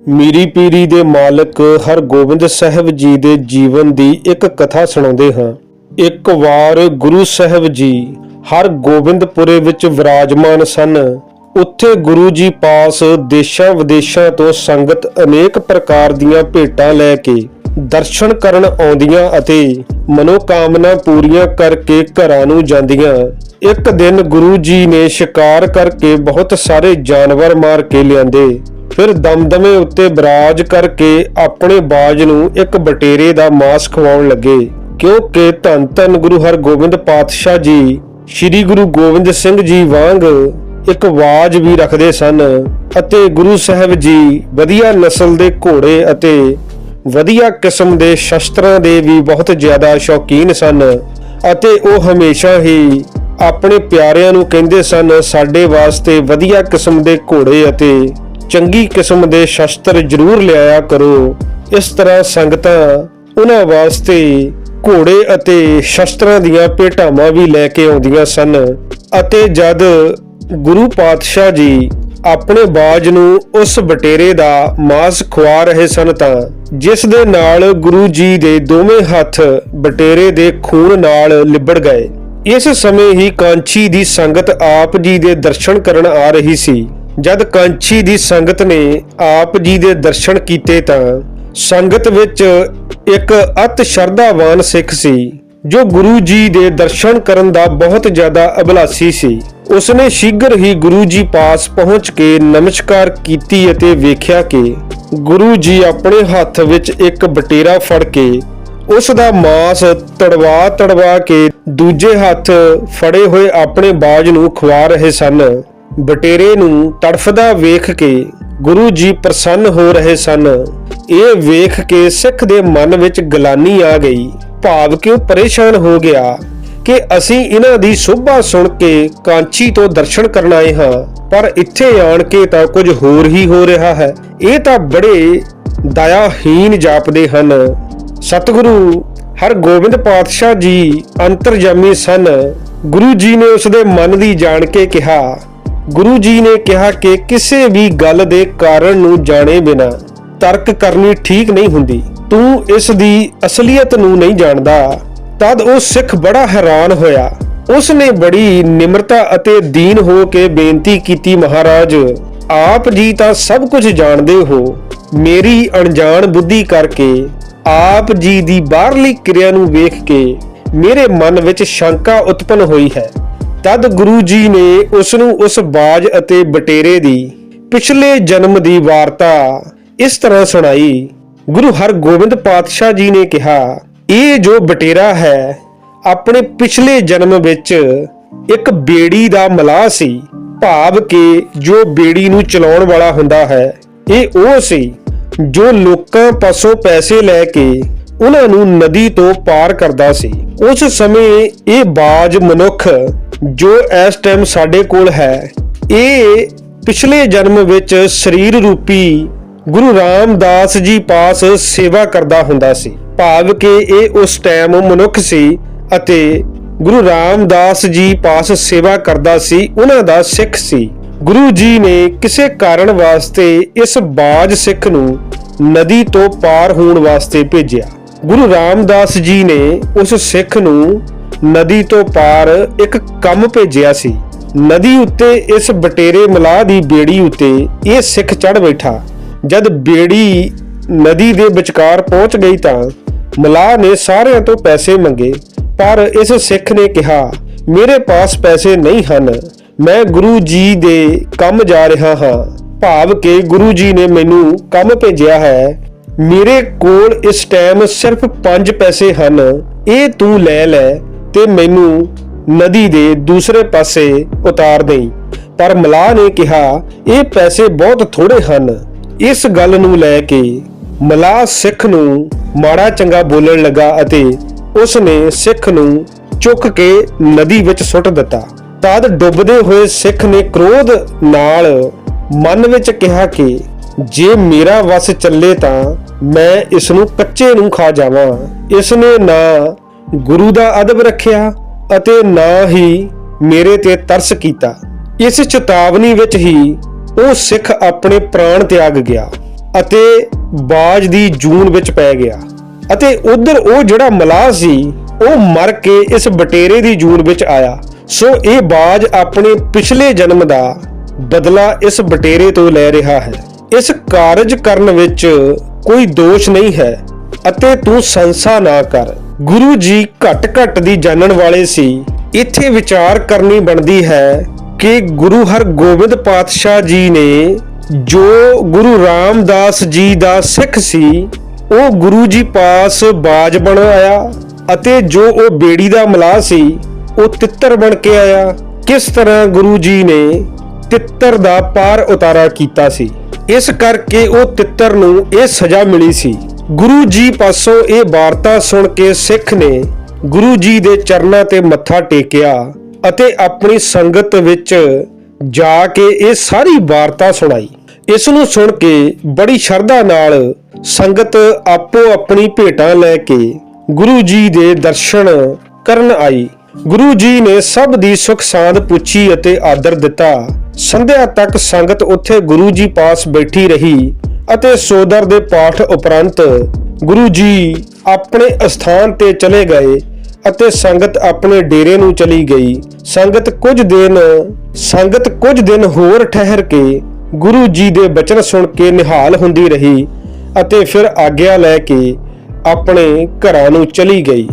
ਮੀਰੀ ਪੀਰੀ ਦੇ ਮਾਲਕ ਹਰਗੋਬਿੰਦ ਸਾਹਿਬ ਜੀ ਦੇ ਜੀਵਨ ਦੀ ਇੱਕ ਕਥਾ ਸੁਣਾਉਂਦੇ ਹਾਂ। ਇੱਕ ਵਾਰ ਗੁਰੂ ਸਾਹਿਬ ਜੀ ਹਰਗੋਬਿੰਦਪੁਰੇ ਵਿੱਚ ਵਿਰਾਜਮਾਨ ਸਨ। ਉੱਥੇ ਗੁਰੂ ਜੀ ਪਾਸ ਦੇਸ਼ਾਂ ਵਿਦੇਸ਼ਾਂ ਤੋਂ ਸੰਗਤ ਅਨੇਕ ਪ੍ਰਕਾਰ ਦੀਆਂ ਭੇਟਾਂ ਲੈ ਕੇ ਦਰਸ਼ਨ ਕਰਨ ਆਉਂਦੀਆਂ ਅਤੇ ਮਨੋਕਾਮਨਾ ਪੂਰੀਆਂ ਕਰਕੇ ਘਰਾਂ ਨੂੰ ਜਾਂਦੀਆਂ। ਇੱਕ ਦਿਨ ਗੁਰੂ ਜੀ ਨੇ ਸ਼ਿਕਾਰ ਕਰਕੇ ਬਹੁਤ ਸਾਰੇ ਜਾਨਵਰ ਮਾਰ ਕੇ ਲਿਆਂਦੇ। ਫਿਰ ਦਮਦਮੇ ਉੱਤੇ ਬਰਾਜ ਕਰਕੇ ਆਪਣੇ ਬਾਜ ਨੂੰ ਇੱਕ ਬਟੇਰੇ ਦਾ ਮਾਸ ਖਵਾਉਣ ਲੱਗੇ। ਕਿਉਂਕਿ ਧੰਨ ਧੰਨ ਗੁਰੂ ਹਰਗੋਬਿੰਦ ਪਾਤਸ਼ਾਹ ਜੀ, ਸ੍ਰੀ ਗੁਰੂ ਗੋਬਿੰਦ ਸਿੰਘ ਜੀ ਵਾਂਗ ਇੱਕ ਬਾਜ ਵੀ ਰੱਖਦੇ ਸਨ ਅਤੇ ਗੁਰੂ ਸਾਹਿਬ ਜੀ ਵਧੀਆ ਨਸਲ ਦੇ ਘੋੜੇ ਅਤੇ ਵਧੀਆ ਕਿਸਮ ਦੇ ਸ਼ਸਤਰਾਂ ਦੇ ਵੀ ਬਹੁਤ ਜ਼ਿਆਦਾ ਸ਼ੌਕੀਨ ਸਨ ਅਤੇ ਉਹ ਹਮੇਸ਼ਾ ਹੀ ਆਪਣੇ ਪਿਆਰਿਆਂ ਨੂੰ ਕਹਿੰਦੇ ਸਨ, ਸਾਡੇ ਵਾਸਤੇ ਵਧੀਆ ਕਿਸਮ ਦੇ ਘੋੜੇ ਅਤੇ ਚੰਗੀ ਕਿਸਮ ਦੇ ਸ਼ਸਤਰ ਜ਼ਰੂਰ ਲਿਆਇਆ ਕਰੋ। ਇਸ ਤਰ੍ਹਾਂ ਸੰਗਤਾਂ ਉਹਨਾਂ ਵਾਸਤੇ ਘੋੜੇ ਅਤੇ ਸ਼ਸਤਰਾਂ ਦੀਆਂ ਭੇਟਾਵਾਂ ਵੀ ਲੈ ਕੇ ਆਉਂਦੀਆਂ ਸਨ ਅਤੇ ਜਦ ਗੁਰੂ ਪਾਤਸ਼ਾਹ ਜੀ ਆਪਣੇ ਬਾਜ ਨੂੰ ਉਸ ਬਟੇਰੇ ਦਾ ਮਾਸ ਖਵਾ ਰਹੇ ਸਨ ਤਾਂ ਜਿਸ ਦੇ ਨਾਲ ਗੁਰੂ ਜੀ ਦੇ ਦੋਵੇਂ ਹੱਥ ਬਟੇਰੇ ਦੇ ਖੂਨ ਨਾਲ ਲਿਬੜ ਗਏ। ਇਸ ਸਮੇਂ ਹੀ ਕਾਂਚੀ ਦੀ ਸੰਗਤ ਆਪ ਜੀ ਦੇ ਦਰਸ਼ਨ ਕਰਨ ਆ ਰਹੀ ਸੀ। ਜਦ ਕਾਂਚੀ ਦੀ ਸੰਗਤ ਨੇ ਆਪ ਜੀ ਦੇ ਦਰਸ਼ਨ ਕੀਤੇ ਤਾਂ ਸੰਗਤ ਵਿੱਚ ਇੱਕ ਅਤ ਸ਼ਰਧਾਵਾਨ ਸਿੱਖ ਸੀ, ਜੋ ਗੁਰੂ ਜੀ ਦੇ ਦਰਸ਼ਨ ਕਰਨ ਦਾ ਬਹੁਤ ਜ਼ਿਆਦਾ ਅਭਿਲਾਸ਼ੀ ਸੀ। ਉਸਨੇ ਸ਼ੀਘਰ ਹੀ ਗੁਰੂ ਜੀ ਪਾਸ ਪਹੁੰਚ ਕੇ ਨਮਸਕਾਰ ਕੀਤੀ ਅਤੇ ਵੇਖਿਆ ਕਿ ਗੁਰੂ ਜੀ ਆਪਣੇ ਹੱਥ ਵਿੱਚ ਇੱਕ ਬਟੇਰਾ ਫੜ ਕੇ ਉਸ ਦਾ ਮਾਸ ਤੜਵਾ ਤੜਵਾ ਕੇ ਦੂਜੇ ਹੱਥ ਫੜੇ ਹੋਏ ਆਪਣੇ ਬਾਜ ਨੂੰ ਖਵਾ ਰਹੇ ਸਨ। ਬਟੇਰੇ ਨੂੰ ਤੜਫਦਾ ਵੇਖ ਕੇ ਗੁਰੂ ਜੀ ਪ੍ਰਸੰਨ ਹੋ ਰਹੇ ਸਨ। ਇਹ ਵੇਖ ਕੇ ਸਿੱਖ ਦੇ ਮਨ ਵਿੱਚ ਗਲਾਨੀ ਆ ਗਈ। ਭਾਵ ਕਿ ਉਹ ਪਰੇਸ਼ਾਨ ਹੋ ਗਿਆ ਕਿ ਅਸੀਂ ਇਹਨਾਂ ਦੀ ਸੋਭਾ ਸੁਣ ਕੇ ਕਾਂਚੀ ਤੋਂ ਦਰਸ਼ਨ ਕਰਨ ਆਏ ਹਾਂ, ਪਰ ਇੱਥੇ ਆਣ ਕੇ ਤਾਂ ਕੁਝ ਹੋਰ ਹੀ ਹੋ ਰਿਹਾ ਹੈ। ਇਹ ਤਾਂ ਬੜੇ ਦਇਆਹੀਨ ਜਾਪਦੇ ਹਨ। ਸਤਿਗੁਰੂ ਹਰਗੋਬਿੰਦ ਪਾਤਸ਼ਾਹ ਜੀ ਅੰਤਰਜਾਮੀ ਸਨ। ਗੁਰੂ ਜੀ ਨੇ ਉਸ ਦੇ ਮਨ ਦੀ ਜਾਣ ਕੇ ਕਿਹਾ। ਗੁਰੂ ਜੀ ਨੇ ਕਿਹਾ ਕਿ ਕਿਸੇ ਵੀ ਗੱਲ ਦੇ ਕਾਰਨ ਨੂੰ ਜਾਣੇ ਬਿਨਾ ਤਰਕ ਕਰਨੀ ਠੀਕ ਨਹੀਂ ਹੁੰਦੀ। ਤੂੰ ਇਸ ਦੀ ਅਸਲੀਅਤ ਨੂੰ ਨਹੀਂ ਜਾਣਦਾ। ਤਦ ਉਹ ਸਿੱਖ ਬੜਾ ਹੈਰਾਨ ਹੋਇਆ। ਉਸ ਨੇ ਬੜੀ ਨਿਮਰਤਾ ਅਤੇ ਦੀਨ ਹੋ ਕੇ ਬੇਨਤੀ ਕੀਤੀ, ਮਹਾਰਾਜ, ਆਪ ਜੀ ਤਾਂ ਸਭ ਕੁਝ ਜਾਣਦੇ ਹੋ। ਮੇਰੀ ਅਣਜਾਣ ਬੁੱਧੀ ਕਰਕੇ ਆਪ ਜੀ ਦੀ ਬਾਹਰਲੀ ਕਿਰਿਆ ਨੂੰ ਵੇਖ ਕੇ ਮੇਰੇ ਮਨ ਵਿੱਚ ਸ਼ੰਕਾ ਉਤਪਨ ਹੋਈ ਹੈ। ਤਦ ਗੁਰੂ ਜੀ ਨੇ ਉਸ ਨੂੰ ਉਸ ਬਾਜ ਅਤੇ ਬਟੇਰੇ ਦੀ ਪਿਛਲੇ ਜਨਮ ਦੀ ਵਾਰਤਾ ਇਸ ਤਰ੍ਹਾਂ ਸੁਣਾਈ। ਗੁਰੂ ਹਰਗੋਬਿੰਦ ਪਾਤਸ਼ਾਹ ਜੀ ਨੇ ਕਿਹਾ, ਇਹ ਜੋ ਬਟੇਰਾ ਹੈ, ਆਪਣੇ ਪਿਛਲੇ ਜਨਮ ਵਿੱਚ ਇੱਕ ਬੇੜੀ ਦਾ ਮਲਾਹ ਸੀ। ਭਾਵ ਕਿ ਜੋ ਬੇੜੀ ਨੂੰ ਚਲਾਉਣ ਵਾਲਾ ਹੁੰਦਾ ਹੈ, ਇਹ ਉਹ ਸੀ ਜੋ ਲੋਕਾਂ ਪਾਸੋਂ ਪੈਸੇ ਲੈ ਕੇ ਉਹਨਾਂ ਨੂੰ ਨਦੀ ਤੋਂ ਪਾਰ ਕਰਦਾ ਸੀ, ਉਸ ਸਮੇਂ ਇਹ ਬਾਜ ਮਨੁੱਖ ਜੋ ਇਸ ਟਾਈਮ ਸਾਡੇ ਕੋਲ ਹੈ, ਇਹ ਪਿਛਲੇ ਜਨਮ ਵਿੱਚ ਸਰੀਰ ਰੂਪੀ ਗੁਰੂ ਰਾਮਦਾਸ ਜੀ ਪਾਸ ਸੇਵਾ ਕਰਦਾ ਹੁੰਦਾ ਸੀ। ਭਾਵ ਕਿ ਇਹ ਉਸ ਟਾਈਮ ਮਨੁੱਖ ਸੀ ਅਤੇ ਗੁਰੂ ਰਾਮਦਾਸ ਜੀ ਪਾਸ ਸੇਵਾ ਕਰਦਾ ਸੀ, ਉਹਨਾਂ ਦਾ ਸਿੱਖ ਸੀ। ਗੁਰੂ ਜੀ ਨੇ ਕਿਸੇ ਕਾਰਨ ਵਾਸਤੇ ਇਸ ਬਾਜ ਸਿੱਖ ਨੂੰ ਨਦੀ ਤੋਂ ਪਾਰ ਹੋਣ ਵਾਸਤੇ ਭੇਜਿਆ। ਗੁਰੂ ਰਾਮਦਾਸ ਜੀ ਨੇ ਉਸ ਸਿੱਖ ਨੂੰ ਨਦੀ ਤੋਂ ਪਾਰ ਇੱਕ ਕੰਮ ਭੇਜਿਆ ਸੀ। ਨਦੀ ਉੱਤੇ ਇਸ ਬਟੇਰੇ ਮਲਾਹ ਦੀ ਬੇੜੀ ਉੱਤੇ ਇਹ ਸਿੱਖ ਚੜ ਬੈਠਾ। ਜਦ ਬੇੜੀ ਨਦੀ ਦੇ ਵਿਚਕਾਰ ਪਹੁੰਚ ਗਈ ਤਾਂ ਮਲਾਹ ਨੇ ਸਾਰਿਆਂ ਤੋਂ ਪੈਸੇ ਮੰਗੇ, ਪਰ ਇਸ ਸਿੱਖ ਨੇ ਕਿਹਾ, ਮੇਰੇ ਪਾਸ ਪੈਸੇ ਨਹੀਂ ਹਨ। ਮੈਂ ਗੁਰੂ ਜੀ ਦੇ ਕੰਮ ਜਾ ਰਿਹਾ ਹਾਂ। ਭਾਵ ਕਿ ਗੁਰੂ ਜੀ ਨੇ ਮੈਨੂੰ ਕੰਮ ਭੇਜਿਆ ਹੈ। ਮੇਰੇ ਕੋਲ ਇਸ ਟਾਈਮ ਸਿਰਫ 5 ਪੈਸੇ ਹਨ। ਇਹ ਤੂੰ ਲੈ ਲੈ ਤੇ ਮੈਨੂੰ ਨਦੀ ਦੇ ਦੂਸਰੇ ਪਾਸੇ ਉਤਾਰ ਦੇਈ। ਪਰ ਮਲਾਹ ਨੇ ਕਿਹਾ, ਇਹ ਪੈਸੇ ਬਹੁਤ ਥੋੜੇ ਹਨ। ਇਸ ਗੱਲ ਨੂੰ ਲੈ ਕੇ ਮਲਾਹ ਸਿੱਖ ਨੂੰ ਮਾੜਾ ਚੰਗਾ ਬੋਲਣ ਲੱਗਾ ਅਤੇ ਉਸ ਨੇ ਸਿੱਖ ਨੂੰ ਚੁੱਕ ਕੇ ਨਦੀ ਵਿੱਚ ਸੁੱਟ ਦਿੱਤਾ। ਤਦ ਡੁੱਬਦੇ ਹੋਏ ਸਿੱਖ ਨੇ ਕ੍ਰੋਧ ਨਾਲ ਮਨ ਵਿੱਚ ਕਿਹਾ ਕਿ ਜੇ ਮੇਰਾ ਵਸ ਚੱਲੇ ਤਾਂ ਮੈਂ ਇਸ ਨੂੰ ਕੱਚੇ ਨੂੰ ਖਾ ਜਾਵਾਂ। ਇਸ ਨੇ ਨਾ ਗੁਰੂ ਦਾ ਅਦਬ ਰੱਖਿਆ ਅਤੇ ਨਾ ਹੀ ਮੇਰੇ ਤੇ ਤਰਸ ਕੀਤਾ। ਇਸ ਚੇਤਾਵਨੀ ਵਿੱਚ ਹੀ ਉਹ ਸਿੱਖ ਆਪਣੇ ਪ੍ਰਾਣ ਤਿਆਗ ਗਿਆ ਅਤੇ ਬਾਜ ਦੀ ਜੂਨ ਵਿੱਚ ਪੈ ਗਿਆ। ਅਤੇ ਉਧਰ ਉਹ ਜਿਹੜਾ ਮਲਾਹ ਸੀ, ਉਹ ਮਰ ਕੇ ਇਸ ਬਟੇਰੇ ਦੀ ਜੂਨ ਵਿੱਚ ਆਇਆ। ਸੋ ਇਹ ਬਾਜ ਆਪਣੇ ਪਿਛਲੇ ਜਨਮ ਦਾ ਬਦਲਾ ਇਸ ਬਟੇਰੇ ਤੋਂ ਲੈ ਰਿਹਾ ਹੈ। ਇਸ ਕਾਰਜ ਕਰਨ ਵਿੱਚ ਕੋਈ ਦੋਸ਼ ਨਹੀਂ ਹੈ ਅਤੇ ਤੂੰ ਸੰਸਾ ਨਾ ਕਰ। ਗੁਰੂ ਜੀ ਘਟ ਘਟ ਦੀ ਜਾਣਨ ਵਾਲੇ ਸੀ। ਇੱਥੇ ਵਿਚਾਰ ਕਰਨੀ ਬਣਦੀ ਹੈ ਕਿ ਗੁਰੂ ਹਰਗੋਬਿੰਦ ਪਾਤਸ਼ਾਹ ਜੀ ਨੇ ਜੋ ਗੁਰੂ ਰਾਮਦਾਸ ਜੀ ਦਾ ਸਿੱਖ ਸੀ, ਉਹ ਗੁਰੂ ਜੀ ਪਾਸ ਬਾਜ ਬਣ ਆਇਆ ਅਤੇ ਜੋ ਉਹ ਬੇੜੀ ਦਾ ਮਲਾਹ ਸੀ, ਉਹ ਤਿੱਤਰ ਬਣ ਕੇ ਆਇਆ। ਕਿਸ ਤਰ੍ਹਾਂ ਗੁਰੂ ਜੀ ਨੇ ਤਿੱਤਰ ਦਾ ਪਾਰ ਉਤਾਰਾ ਕੀਤਾ ਸੀ। ਇਸ ਕਰਕੇ ਉਹ ਤਿੱਤਰ ਨੂੰ ਇਹ ਸਜ਼ਾ ਮਿਲੀ ਸੀ। ਗੁਰੂ ਜੀ ਪਾਸੋਂ ਇਹ ਵਾਰਤਾ ਸੁਣ ਕੇ ਸਿੱਖ ਨੇ ਗੁਰੂ ਜੀ ਦੇ ਚਰਨਾਂ ਤੇ ਮੱਥਾ ਟੇਕਿਆ ਅਤੇ ਆਪਣੀ ਸੰਗਤ ਵਿੱਚ ਜਾ ਕੇ ਇਹ ਸਾਰੀ ਵਾਰਤਾ ਸੁਣਾਈ। ਇਸ ਨੂੰ ਸੁਣ ਕੇ ਬੜੀ ਸ਼ਰਧਾ ਨਾਲ ਸੰਗਤ ਆਪੋ ਆਪਣੀ ਭੇਟਾਂ ਲੈ ਕੇ ਗੁਰੂ ਜੀ ਦੇ ਦਰਸ਼ਨ ਕਰਨ ਆਈ। ਗੁਰੂ ਜੀ ਨੇ ਸਭ ਦੀ ਸੁਖ ਸਾਂਦ ਪੁੱਛੀ ਅਤੇ ਆਦਰ ਦਿੱਤਾ। ਸੰਧਿਆ ਤੱਕ ਸੰਗਤ ਉੱਥੇ ਗੁਰੂ ਜੀ ਪਾਸ ਬੈਠੀ ਰਹੀ ਅਤੇ ਸੋਦਰ ਦੇ ਪਾਠ ਉਪਰੰਤ ਗੁਰੂ ਜੀ ਆਪਣੇ ਅਸਥਾਨ ਤੇ ਚਲੇ ਗਏ ਅਤੇ ਸੰਗਤ ਆਪਣੇ ਡੇਰੇ ਨੂੰ ਚਲੀ ਗਈ। ਸੰਗਤ ਕੁਝ ਦਿਨ, ਸੰਗਤ ਕੁਝ ਦਿਨ ਹੋਰ ਠਹਿਰ ਕੇ ਗੁਰੂ ਜੀ ਦੇ ਬਚਨ ਸੁਣ ਕੇ ਨਿਹਾਲ ਹੁੰਦੀ ਰਹੀ ਅਤੇ ਫਿਰ ਆਗਿਆ ਲੈ ਕੇ ਆਪਣੇ ਘਰਾਂ ਨੂੰ ਚਲੀ ਗਈ।